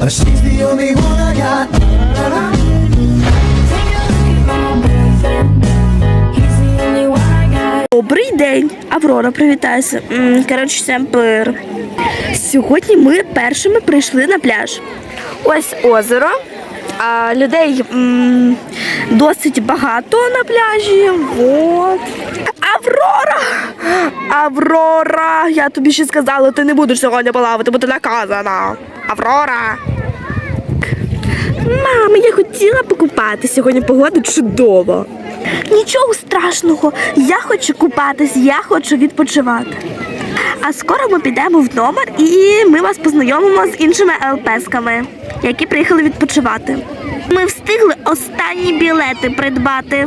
But she's the only one I got. Добрий день, Аврора, привітайся. Коротше, всім пир. Сьогодні ми першими прийшли на пляж. Ось озеро. А людей м, досить багато на пляжі. Вот. Аврора! Аврора! Я тобі ще сказала, ти не будеш сьогодні плавати, бо ти наказана. Аврора! Мама, я хотіла покупати. Сьогодні погода чудова. Нічого страшного. Я хочу купатись, я хочу відпочивати. А скоро ми підемо в номер і ми вас познайомимо з іншими ЛПСками, які приїхали відпочивати. Ми встигли останні білети придбати.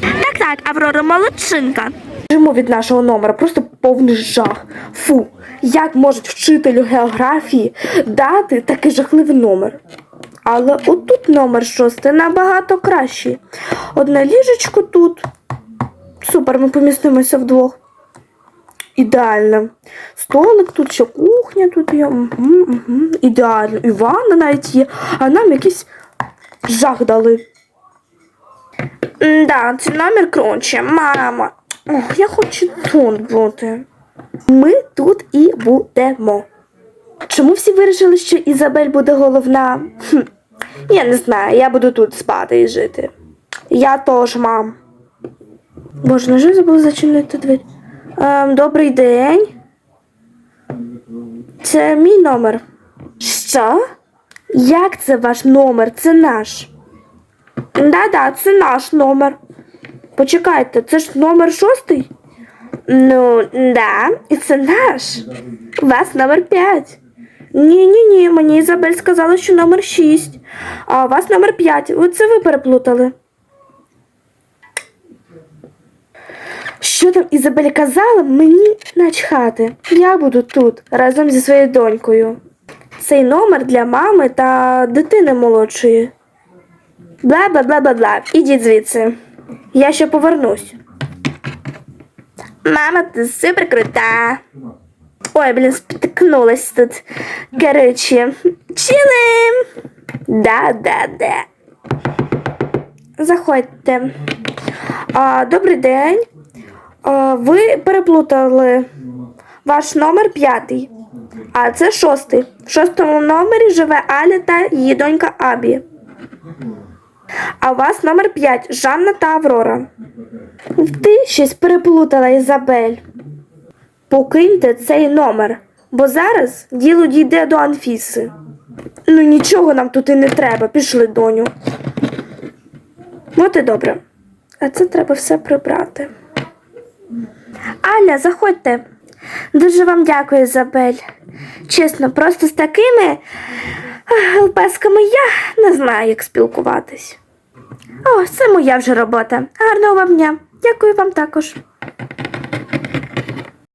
Так, так, Аврора молодчинка. Біжимо від нашого номера, просто повний жах. Фу, як можуть вчителю географії дати такий жахливий номер? Але отут номер шостий набагато кращий. Одне ліжечко тут. Супер, ми помістимося вдвох. Ідеально. Столик тут, ще кухня тут є. Угу, угу. Ідеально. І ванна навіть є. А нам якийсь жах дали. Да, це номер круче, мама. Ох, я хочу тут бути. Ми тут і будемо. Чому всі вирішили, що Ізабель буде головна? Хм. Я не знаю, я буду тут спати і жити. Я теж, мам. Боже, невже забула зачинити двері? Ем, добрий день. Це мій номер. Що? Як це ваш номер? Це наш. Да-да, це наш номер. Почекайте, це ж номер шостий? Ну, да, і це наш. У вас номер 5. Ні, ні, ні, мені Ізабель сказала, що номер 6, а у вас номер 5. Оце ви переплутали. Що там Ізабель казала, мені начхати. Я буду тут разом зі своєю донькою. Цей номер для мами та дитини молодшої. Бла бла бла бла бла. Ідіть звідси. Я ще повернусь. Мама, ти супер крута. Ой, блін, спіткнулась тут. Короче, чилим. Да, да, да. Заходьте. А, добрий день. А, ви переплутали ваш номер п'ятий, а це шостий. В шостому номері живе Аля та її донька Абі. А у вас номер 5 Жанна та Аврора. Ти щось переплутала, Ізабель. Покиньте цей номер, бо зараз діло дійде до Анфіси. Ну нічого нам тут і не треба, пішли, доню. От і добре. А це треба все прибрати. Аля, заходьте. Дуже вам дякую, Ізабель. Чесно, просто з такими лпесками я не знаю, як спілкуватись. О, це моя вже робота. Гарного вам дня. Дякую вам також.